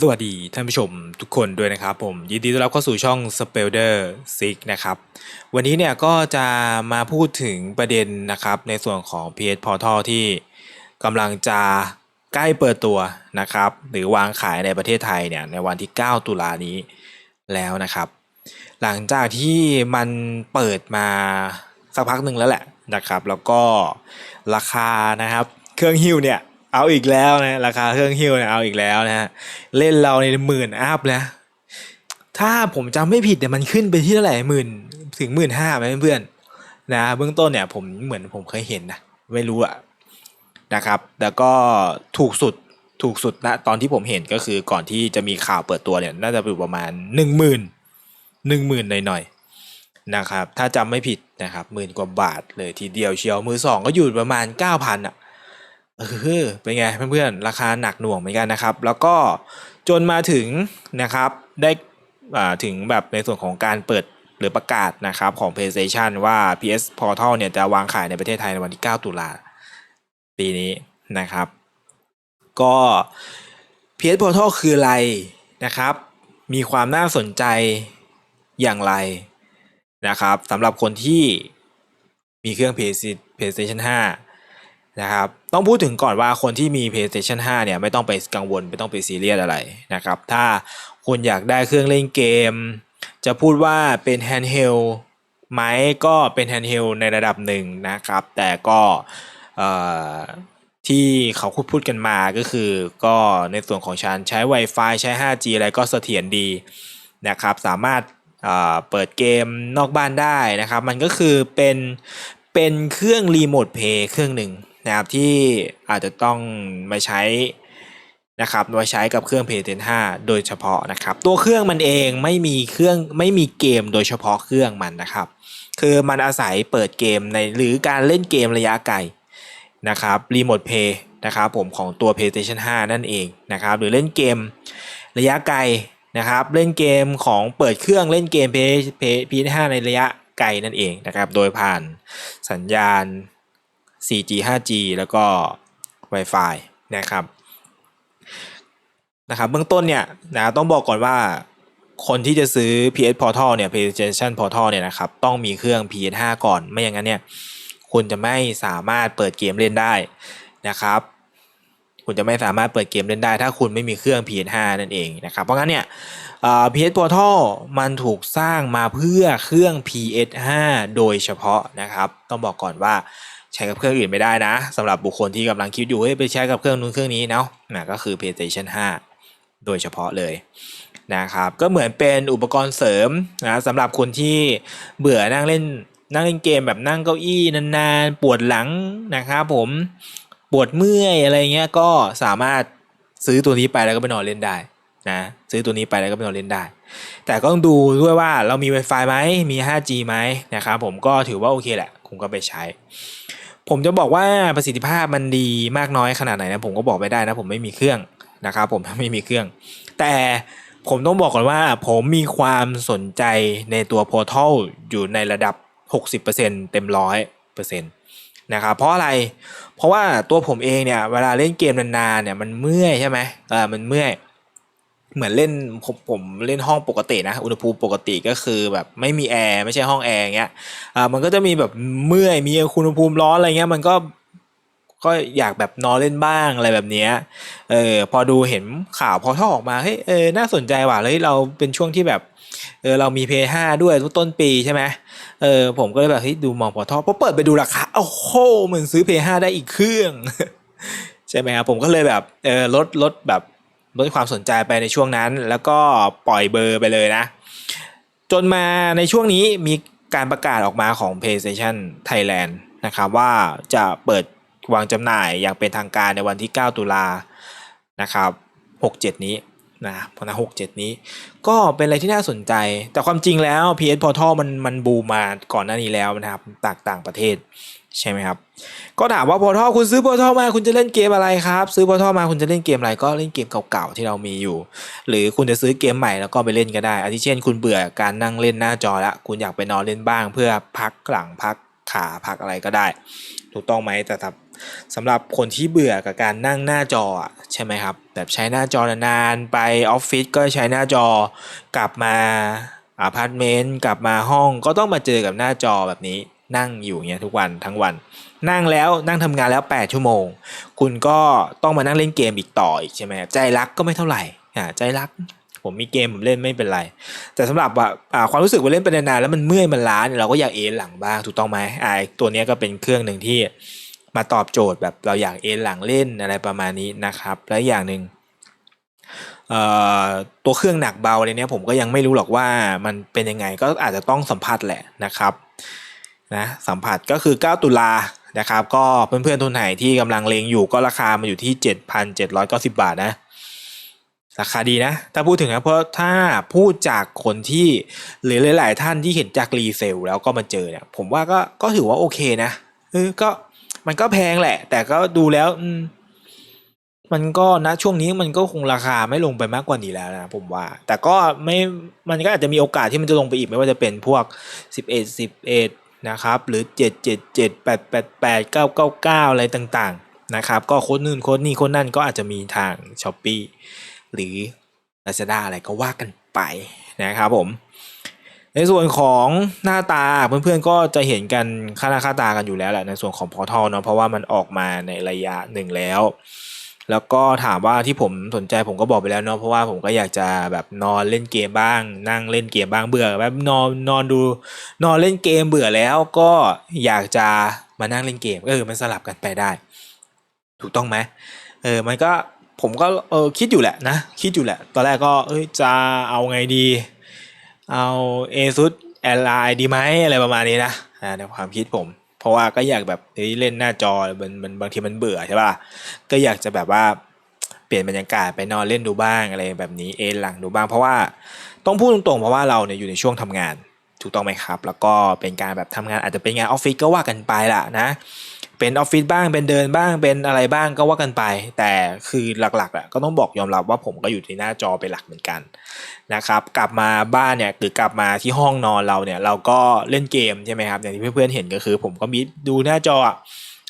สวัสดีท่านผู้ชมทุกคนด้วยนะครับผมยินดีต้อนรับเข้าสู่ช่อง Spelder 6นะครับวันนี้เนี่ยก็จะมาพูดถึงประเด็นนะครับในส่วนของ PS Portal ที่กำลังจะใกล้เปิดตัวนะครับหรือวางขายในประเทศไทยเนี่ยในวันที่ 9 ตุลานี้แล้วนะครับ หลังจากที่มันเปิดมาสักพักหนึ่งแล้วแหละนะครับ แล้วก็ราคานะครับ เครื่องฮิ้วเนี่ย เอาอีกแล้วนะราคาเครื่องฮิ้วเนี่ยเอาอีกแล้วนะเล่นเราในหมื่นอัพนะถ้าผมจำไม่ผิดเนี่ยมันขึ้นไปที่เท่าไหร่หมื่นถึงหมื่นห้าไหมเพื่อนนะเบื้องต้นเนี่ยผมเหมือนผมเคยเห็นนะไม่รู้อะนะครับ แล้วก็ถูกสุดถูกสุดนะตอนที่ผมเห็นก็คือก่อนที่จะมีข่าวเปิดตัวเนี่ยน่าจะอยู่ประมาณหนึ่งหมื่นหนึ่งหมื่นหน่อยๆนะครับ ถ้าจำไม่ผิดนะครับหมื่นกว่าบาทเลยทีเดียวเชียวมือสองก็อยู่ประมาณเก้าพันอะ เออเป็นไงเพื่อนๆ ราคาหนักหน่วงเหมือนกันนะครับ แล้วก็จนมาถึงนะครับได้อ่าถึงแบบในส่วนของการเปิดหรือประกาศนะครับของ PlayStation ว่า PS Portal เนี่ยจะวางขายในประเทศไทยในวันที่ 9 ตุลาปีนี้นะครับ ก็ PS Portal คืออะไรนะครับ มีความน่าสนใจอย่างไรนะครับสำหรับคนที่มีเครื่อง PlayStation 5 นะครับต้องพูดถึงก่อนว่าคนที่มี PlayStation 5 เนี่ยไม่ต้องไปกังวลไม่ต้องไปซีเรียสอะไรนะครับ ถ้าคุณอยากได้เครื่องเล่นเกม จะพูดว่าเป็น handheld ไหมก็เป็น handheld ในระดับหนึ่งนะครับ แต่ก็ที่เขาพูดพูดกันมาก็คือ ก็ในส่วนของฉันใช้ Wi-Fi ใช้ 5G อะไรก็เสถียรดีนะครับ สามารถเอ่อเปิดเกมนอกบ้านได้นะครับ มันก็คือเป็นเป็นเครื่องรีโมทเพย์เครื่องหนึ่ง นะครับที่อาจจะต้องมาใช้นะครับไว้ใช้กับเครื่อง PlayStation 5 โดยเฉพาะนะครับ ตัวเครื่องมันเองไม่มีเครื่องไม่มีเกมโดยเฉพาะเครื่องมันนะครับ คือมันอาศัยเปิดเกมในหรือการเล่นเกมระยะไกลนะครับรีโมทเพย์นะครับผมของตัว PlayStation 5 นั่นเองนะครับหรือเล่นเกมระยะไกลนะครับเล่นเกมของเปิดเครื่องเล่นเกม PS5 ในระยะไกลนั่นเองนะครับโดยผ่านสัญญาณ 4G 5G แล้วก็ Wi-Fi นะครับนะครับเบื้องต้นเนี่ยนะต้องบอกก่อนว่าคนที่จะซื้อ PS Portal เนี่ย PlayStation Portal เนี่ยนะครับต้องมีเครื่อง PS5 ก่อนไม่อย่างนั้นเนี่ยคุณจะไม่สามารถเปิดเกมเล่นได้นะครับ คุณจะไม่สามารถเปิดเกมเล่นได้ ถ้าคุณไม่มีเครื่อง PS5 นั่นเองนะครับเพราะงั้นเนี่ยเอ่อ PS Portal มันถูกสร้างมาเพื่อเครื่อง PS5 โดยเฉพาะนะครับ ต้องบอกก่อนว่า ใช้กับเครื่องอื่นไม่ได้นะสำหรับบุคคลที่กำลังคิดอยู่เฮ้ยไปใช้กับเครื่องนู้นเครื่องนี้เนาะนะก็คือ PlayStation 5 โดยเฉพาะเลยนะครับก็เหมือนเป็นอุปกรณ์เสริมนะสำหรับคนที่เบื่อนั่งเล่นนั่งเล่นเกมแบบนั่งเก้าอี้นานๆ ปวดหลังนะครับผมปวดเมื่อยอะไรเงี้ยก็สามารถซื้อตัวนี้ไปแล้วก็ไปนอนเล่นได้นะซื้อตัวนี้ไปแล้วก็ไปนอนเล่นได้ แต่ก็ต้องดูด้วยว่าเรามี Wi-Fi ไหมมี 5G ไหมนะครับผมก็ถือว่าโอเคแหละ คุณก็ไปใช้ ผมจะบอกว่าประสิทธิภาพมันดีมากน้อยขนาดไหนนะผมก็บอกไม่ได้นะผมไม่มีเครื่องนะครับผมไม่มีเครื่อง แต่ผมต้องบอกก่อนว่า ผมมีความสนใจในตัว Portal อยู่ในระดับ 60%เต็มร้อยเปอร์เซ็นต์นะครับเพราะอะไร เพราะว่าตัวผมเองเนี่ยเวลาเล่นเกมนานๆเนี่ยมันเมื่อยใช่ไหมเออมันเมื่อย เหมือนเล่นผมผมเล่นห้องปกตินะอุณหภูมิปกติก็คือแบบไม่มีแอร์ไม่ใช่ห้องแอร์เงี้ยอ่ามันก็จะมีแบบเมื่อยมีอุณหภูมิร้อนอะไรเงี้ยมันก็ก็อยากแบบนอนเล่นบ้างอะไรแบบเนี้ยเออพอดูเห็นข่าวพอท่อออกมาเฮ้ยเออน่าสนใจว่ะเลยเราเป็นช่วงที่แบบเออเรามีเพย์ห้าด้วยต้นปีใช่ไหมเออผมก็เลยแบบเฮ้ยดูมองพอท่อพอเปิดไปดูราคาโอ้โหเหมือนซื้อเพย์ห้าได้อีกเครื่อง ใช่ไหมครับผมก็เลยแบบเออลดลดแบบ ลดความสนใจไปในช่วงนั้น แล้วก็ปล่อยเบอร์ไปเลยนะ จนมาในช่วงนี้มีการประกาศออกมาของ PlayStation Thailand นะครับว่าจะเปิดวางจำหน่ายอย่างเป็นทางการในวันที่ 9 ตุลานะครับ 67 นี้นะพราะนะ67 นี้ ก็เป็นอะไรที่น่าสนใจ แต่ความจริงแล้ว PS Portal มันมันบูมมาก่อนหน้านี้แล้วนะครับต่างต่างประเทศ ใช่ไหมครับ ก็ถามว่า Portal คุณซื้อ Portal มาคุณจะเล่นเกมอะไรครับ ซื้อ Portal มาคุณจะเล่นเกมอะไรก็เล่นเกมเก่าๆที่เรามีอยู่ หรือคุณจะซื้อเกมใหม่แล้วก็ไปเล่นก็ได้อาทิเช่น คุณเบื่อการนั่งเล่นหน้าจอละคุณอยากไปนอนเล่นบ้าง เพื่อพักหลังพักขาพักอะไรก็ได้ ถูกต้องไหมแต่สำหรับคนที่เบื่อกับการนั่งหน้าจอใช่ไหมครับแบบใช้หน้าจอนานๆไปออฟฟิศก็ใช้หน้าจอกลับมาอพาร์ตเมนต์กลับมาห้องก็ต้องมาเจอกับหน้าจอแบบนี้ นั่งอยู่เงี้ยทุกวันทั้งวัน นั่งแล้วนั่งทำงานแล้ว 8 ชั่วโมง คุณก็ต้องมานั่งเล่นเกมอีกต่ออีกใช่ไหมใจรักก็ไม่เท่าไหร่อ่าใจรัก ผมมีเกมผมเล่นไม่เป็นไร แต่สำหรับว่าอ่าความรู้สึกว่าเล่นไปนานๆแล้วมันเมื่อยมันล้าเนี่ยเราก็อยากเอนหลังบ้างถูกต้องไหมอ่าตัวเนี้ยก็เป็นเครื่องหนึ่งที่มาตอบโจทย์แบบเราอยากเอนหลังเล่นอะไรประมาณนี้นะครับ และอย่างหนึ่งเอ่อตัวเครื่องหนักเบาอะไรเนี้ยผมก็ยังไม่รู้หรอกว่ามันเป็นยังไงก็อาจจะต้องสัมผัสแหละนะครับ นะสัมผัสก็คือ 9 ตุลานะครับ ก็เพื่อนๆทุนไหนที่กำลังเลงอยู่ก็ราคามาอยู่ที่ 7,790 บาทนะราคาดีนะ ถ้าพูดถึงนะเพราะถ้าพูดจากคนที่หรือหลาย ๆ ท่านที่เห็นจากรีเซลแล้วก็มาเจอเนี่ย ผมว่าก็ก็ถือว่าโอเคนะเออก็มันก็แพงแหละ แต่ก็ดูแล้วมันก็นะช่วงนี้มันก็คงราคาไม่ลงไปมากกว่านี้แล้วนะผมว่า แต่ก็ไม่มันก็อาจจะมีโอกาสที่มันจะลงไปอีกไม่ว่าจะเป็นพวก11 11นะครับหรือ 7 7 7 8 8 8 9 9 9 อะไรต่างๆนะครับก็โค้ดนู่นโค้ดนี่โค้ดนั่นก็อาจจะมีทาง s h อ p e e หรือ Lazada อะไรก็ว่ากันไปนะครับผม ในส่วนของหน้าตาเพื่อนๆก็จะเห็นกันค่าหน้าค่าตากันอยู่แล้วแหละในส่วนของพอทัลเนาะเพราะว่ามันออกมาในระยะหนึ่งแล้ว แล้วก็ถามว่าที่ผมสนใจผมก็บอกไปแล้วเนาะเพราะว่าผมก็อยากจะแบบนอนเล่นเกมบ้าง นั่งเล่นเกมบ้างเบื่อแบบนอนนอนดู นอนเล่นเกมเบื่อแล้วก็อยากจะมานั่งเล่นเกมเออมันสลับกันไปได้ ถูกต้องไหมเออมันก็ผมก็เออคิดอยู่แหละนะคิดอยู่แหละ ตอนแรกก็เอ้ยจะเอาไงดี เอา ASUS Ally ดีไหมอะไรประมาณนี้นะอ่าในความคิดผม เพราะว่าก็อยากแบบเฮ้ยเล่นหน้าจอมันมันบางทีมันเบื่อใช่ป่ะก็อยากจะแบบว่าเปลี่ยนบรรยากาศไปนอนเล่นดูบ้างอะไรแบบนี้เอนหลังดูบ้าง เพราะว่าต้องพูดตรงๆ เพราะว่าเราเนี่ยอยู่ในช่วงทำงานถูกต้องไหมครับ แล้วก็เป็นการแบบทำงานอาจจะเป็นงานออฟฟิศก็ว่ากันไปละนะ เป็นออฟฟิศบ้างเป็นเดินบ้างเป็นอะไรบ้างก็ว่ากันไป แต่คือหลักๆอะก็ต้องบอกยอมรับว่าผมก็อยู่ที่หน้าจอเป็นหลักเหมือนกันนะครับกลับมาบ้านเนี่ยหรือกลับมาที่ห้องนอนเราเนี่ยเราก็เล่นเกมใช่ไหมครับอย่างที่เพื่อนๆเห็นก็คือ ผมก็มีดูหน้าจอ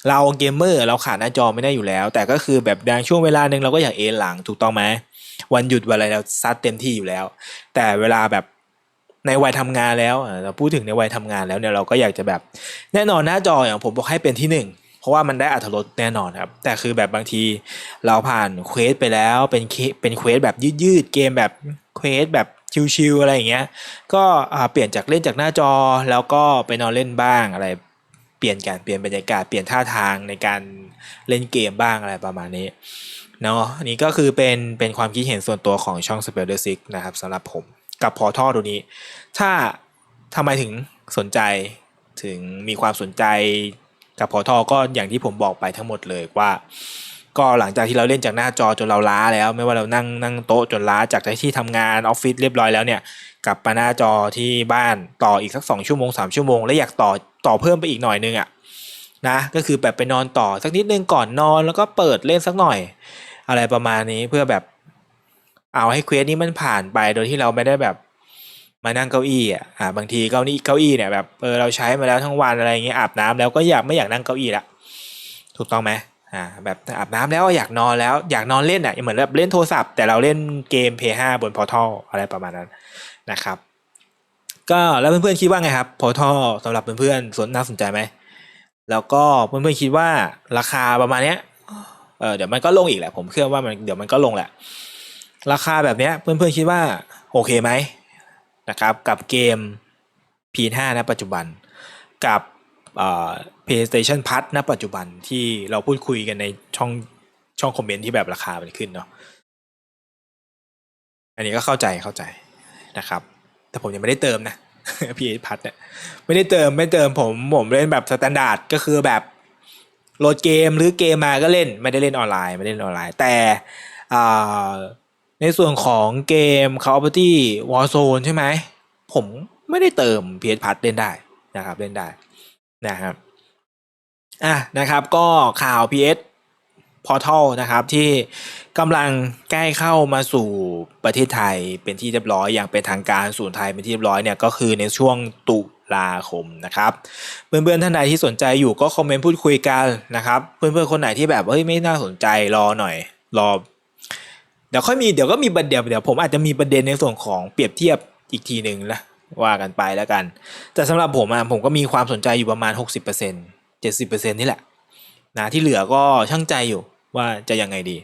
เราเกมเมอร์เราขาดหน้าจอไม่ได้อยู่แล้ว แต่ก็คือแบบบางช่วงเวลาหนึ่งเราก็อยากเอนหลังถูกต้องไหมวันหยุดวันอะไรเราซัดเต็มที่อยู่แล้ว แต่เวลาแบบ ในวัยทำงานแล้วเราพูดถึงในวัยทำงานแล้วเนี่ยเราก็อยากจะแบบแน่นอนหน้าจออย่างผมบอกให้เป็นที่หนึ่งเพราะว่ามันได้อัตรสแน่นอนครับ แต่คือแบบบางทีเราผ่านเควสไปแล้วเป็นเป็นเควสแบบยืดๆเกมแบบเควสแบบชิวๆอะไรอย่างเงี้ย ก็เปลี่ยนจากเล่นจากหน้าจอแล้วก็ไปนอนเล่นบ้างอะไร เปลี่ยนการเปลี่ยนบรรยากาศเปลี่ยนท่าทางในการเล่นเกมบ้างอะไรประมาณนี้เนาะนนี้ก็คือเป็นเป็นความคิดเห็นส่วนตัวของช่อง s p e l l e r Six นะครับสำหรับผม กับพอท่อตัวนี้ ถ้าทำไมถึงสนใจถึงมีความสนใจกับพอท่อก็อย่างที่ผมบอกไปทั้งหมดเลยว่า ก็หลังจากที่เราเล่นจากหน้าจอจนเราล้าแล้ว ไม่ว่าเรานั่งนั่งโต๊ะจนล้าจากที่ทำงานออฟฟิศเรียบร้อยแล้วเนี่ยกลับมาหน้าจอที่บ้านต่ออีกสักสองชั่วโมงสามชั่วโมงแล้วอยากต่อต่อเพิ่มไปอีกหน่อยนึงอะ่ะนะก็คือแบบไปนอนต่อสักนิดนึงก่อนนอนแล้วก็เปิดเล่นสักหน่อย อะไรประมาณนี้เพื่อแบบ เอาให้เควสนี้มันผ่านไปโดยที่เราไม่ได้แบบมานั่งเก้าอี้อะอ่าบางทีเก้าอี้เก้าอี้เนี่ยแบบเออเราใช้มาแล้วทั้งวันอะไรเงี้ยอาบน้ำแล้วก็อยากไม่อยากนั่งเก้าอี้ละถูกต้องไหมอ่าแบบอาบน้ำแล้วอยากนอนแล้วอยากนอนเล่นอะเหมือนแบบเล่นโทรศัพท์แต่เราเล่นเกม Play 5บน Portal อะไรประมาณนั้นนะครับ ก็แล้วเพื่อนๆคิดว่าไงครับ Portal สำหรับเพื่อนๆสนน่าสนใจไหมแล้วก็เพื่อนๆคิดว่าราคาประมาณเนี้ยเออเดี๋ยวมันก็ลงอีกแหละผมเชื่อว่ามันเดี๋ยวมันก็ลงแหละ ราคาแบบเนี้ยเพื่อนๆคิดว่าโอเคไหมนะครับกับเกม P5 ณปัจจุบันกับเอ่อ PlayStation Plus ณปัจจุบันที่เราพูดคุยกันในช่องช่องคอมเมนต์ที่แบบราคามันขึ้นเนาะอันนี้ก็เข้าใจเข้าใจนะครับ แต่ผมยังไม่ได้เติมนะ PS Plus เนี่ยไม่ได้เติมไม่เติมผมผมเล่นแบบสแตนดาร์ดก็คือแบบโหลดเกมหรือเกมมาก็เล่นไม่ได้เล่นออนไลน์ไม่ได้เล่นออนไลน์แต่อ่า ในส่วนของเกม Call of Duty Warzone ใช่ไหม ผมไม่ได้เติม PS Plus เล่นได้นะครับเล่นได้นะครับอะนะครับก็ข่าว PS Portal นะครับที่กำลังใกล้เข้ามาสู่ประเทศไทยเป็นที่เรียบร้อยอย่างเป็นทางการศูนย์ไทยเป็นที่เรียบร้อยเนี่ยก็คือในช่วงตุลาคมนะครับเพื่อนๆท่านใดที่สนใจอยู่ก็คอมเมนต์พูดคุยกันนะครับเพื่อนๆคนไหนที่แบบเฮ้ยไม่น่าสนใจรอหน่อย รอ ดี๋ยวค่อยมีเดี๋ยวก็มีประเด็นเดี๋ยวผมอาจจะมีประเด็นในส่วนของเปรียบเทียบอีกทีหนึ่งนะว่ากันไปแล้วกัน แต่สำหรับผมอะผมก็มีความสนใจอยู่ประมาณ 60% 70%นี่แหละนะที่เหลือก็ช่างใจอยู่ว่าจะยังไงดี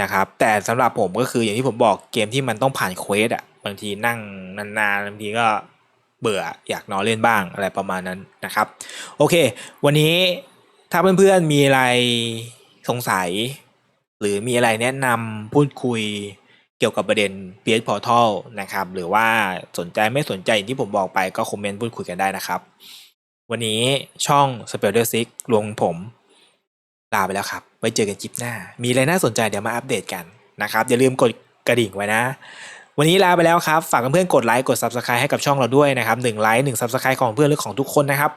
นะครับแต่สำหรับผมก็คืออย่างที่ผมบอกเกมที่มันต้องผ่านเควสอะบางทีนั่งนานๆบางทีก็เบื่ออยากนอนเล่นบ้างอะไรประมาณนั้นนะครับ โอเค วันนี้ถ้าเพื่อนๆมีอะไรสงสัย หรือมีอะไรแนะนำพูดคุยเกี่ยวกับประเด็น PS Portal นะครับ หรือว่าสนใจไม่สนใจอย่างที่ผมบอกไปก็คอมเมนต์พูดคุยกันได้นะครับ วันนี้ช่อง s p e l d e r Six รวมผมลาไปแล้วครับ ไว้เจอกันคลิปหน้า มีอะไรน่าสนใจเดี๋ยวมาอัปเดตกันนะครับ อย่าลืมกดกระดิ่งไว้นะ วันนี้ลาไปแล้วครับ ฝากเพื่อนๆกดไลค์กด Subscribe ให้กับช่องเราด้วยนะครับหนึ่งไลค์หนึ่ง Subscribe ของเพื่อนหรือของทุกคนนะครับ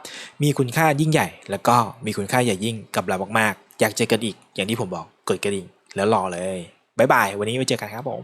มีคุณค่ายิ่งใหญ่ แล้วก็มีคุณค่าใหญ่ยิ่งกับเรามากๆ อยากเจอกันอีกอย่างที่ผมบอกกดกระดิ่งแล้วรอเลยบายบาย วันนี้ไว้เจอกันครับผม